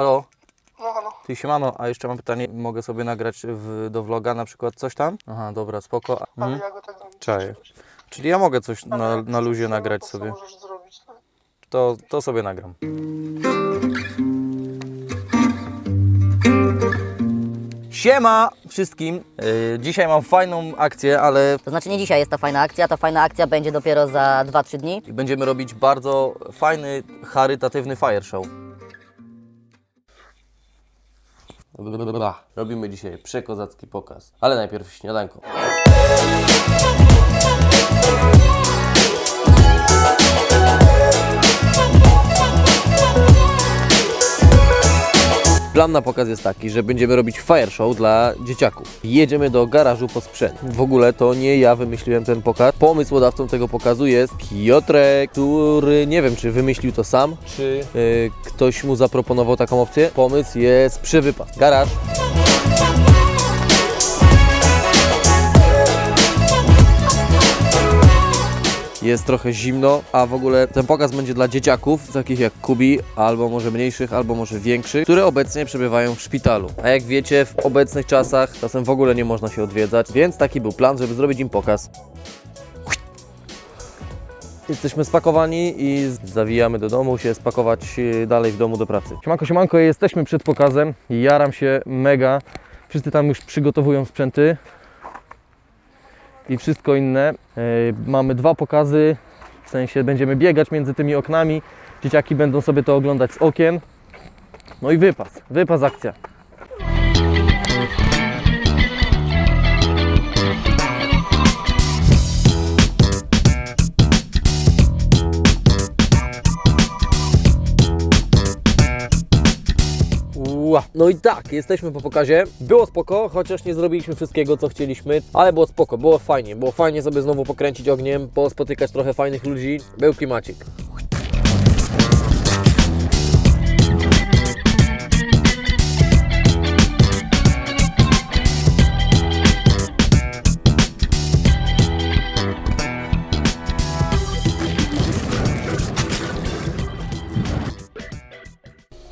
Halo? No halo. Ty siemano, a jeszcze mam pytanie, mogę sobie nagrać w, do vloga na przykład coś tam? Aha, dobra, spoko. Ale Mhm. ja go tak zrobić. Czaję. Czyli ja mogę coś na, na luzie nagrać sobie. możesz zrobić, tak? To, to sobie nagram. Siema wszystkim! Yy, dzisiaj mam fajną akcję, ale To znaczy nie dzisiaj jest ta fajna akcja, ta fajna akcja będzie dopiero za 2-3 dni. będziemy robić bardzo fajny, charytatywny fire show. Robimy dzisiaj przekozacki pokaz, ale najpierw śniadanko. Plan na pokaz jest taki, że będziemy robić fire show dla dzieciaków. Jedziemy do garażu po sprzęt. W ogóle to nie ja wymyśliłem ten pokaz. Pomysłodawcą tego pokazu jest Piotrek, który nie wiem, czy wymyślił to sam, czy y, ktoś mu zaproponował taką opcję. Pomysł jest przy wypas. Garaż. Jest trochę zimno, a w ogóle ten pokaz będzie dla dzieciaków, takich jak Kubi, albo może mniejszych, albo może większych, które obecnie przebywają w szpitalu. A jak wiecie, w obecnych czasach czasem w ogóle nie można się odwiedzać, więc taki był plan, żeby zrobić im pokaz. Jesteśmy spakowani i zawijamy do domu się spakować e, dalej w domu do pracy. Siemanko, siemanko, jesteśmy przed pokazem. Jaram się mega. Wszyscy tam już przygotowują sprzęty i wszystko inne. E, Mamy dwa pokazy, w sensie będziemy biegać między tymi oknami. Dzieciaki będą sobie to oglądać z okien. No i wypas, wypas akcja. Ła. No i tak, jesteśmy po pokazie. Było spoko, chociaż nie zrobiliśmy wszystkiego, co chcieliśmy, ale było spoko, było fajnie. Było fajnie sobie znowu pokręcić ogniem, pospotykać trochę fajnych ludzi. Był klimacik.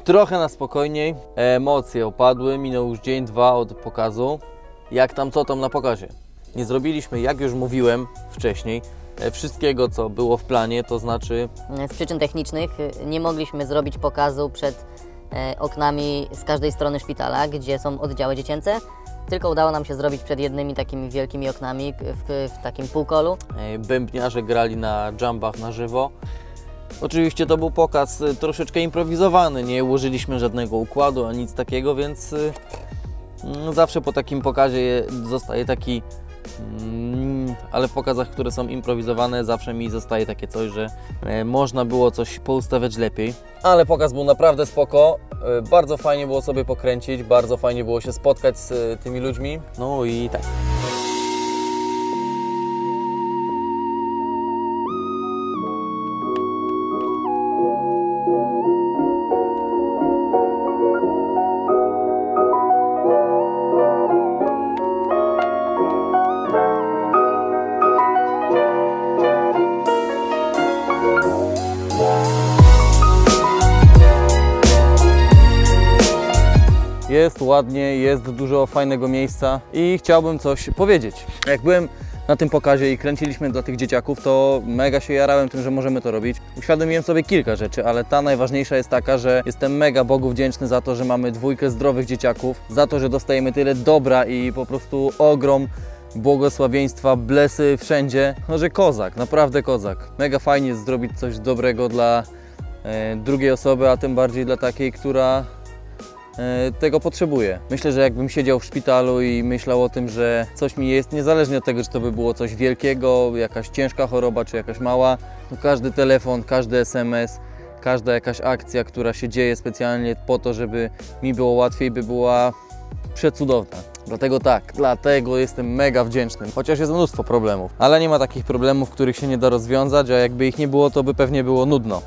Trochę na spokojniej, emocje opadły, minął już dzień, dwa od pokazu. Jak tam, co tam na pokazie? Nie zrobiliśmy, jak już mówiłem wcześniej, e, wszystkiego, co było w planie, to znaczy Z przyczyn technicznych nie mogliśmy zrobić pokazu przed e, oknami z każdej strony szpitala, gdzie są oddziały dziecięce, tylko udało nam się zrobić przed jednymi takimi wielkimi oknami w, w takim półkolu. e, bębniarze grali na jumbach na żywo. Oczywiście to był pokaz e, troszeczkę improwizowany, nie ułożyliśmy żadnego układu ani nic takiego, więc e, mm, zawsze po takim pokazie je- zostaje taki. mm, Ale w pokazach, które są improwizowane, zawsze mi zostaje takie coś, że e, można było coś poustawiać lepiej. Ale pokaz był naprawdę spoko. e, Bardzo fajnie było sobie pokręcić, bardzo fajnie było się spotkać z e, tymi ludźmi. No i tak. Jest ładnie, jest dużo fajnego miejsca i chciałbym coś powiedzieć. Jak byłem na tym pokazie i kręciliśmy dla tych dzieciaków, to mega się jarałem tym, że możemy to robić. Uświadomiłem sobie kilka rzeczy, ale ta najważniejsza jest taka, że jestem mega Bogu wdzięczny za to, że mamy dwójkę zdrowych dzieciaków, za to, że dostajemy tyle dobra i po prostu ogrom błogosławieństwa, blesy wszędzie. No, że kozak, naprawdę kozak. Mega fajnie jest zrobić coś dobrego dla e, drugiej osoby, a tym bardziej dla takiej, która tego potrzebuję. Myślę, że jakbym siedział w szpitalu i myślał o tym, że coś mi jest, niezależnie od tego, czy to by było coś wielkiego, jakaś ciężka choroba, czy jakaś mała, no każdy telefon, każdy SMS, każda jakaś akcja, która się dzieje specjalnie po to, żeby mi było łatwiej, by była przecudowna. Dlatego tak, dlatego jestem mega wdzięczny. Chociaż jest mnóstwo problemów, ale nie ma takich problemów, których się nie da rozwiązać, a jakby ich nie było, to by pewnie było nudno.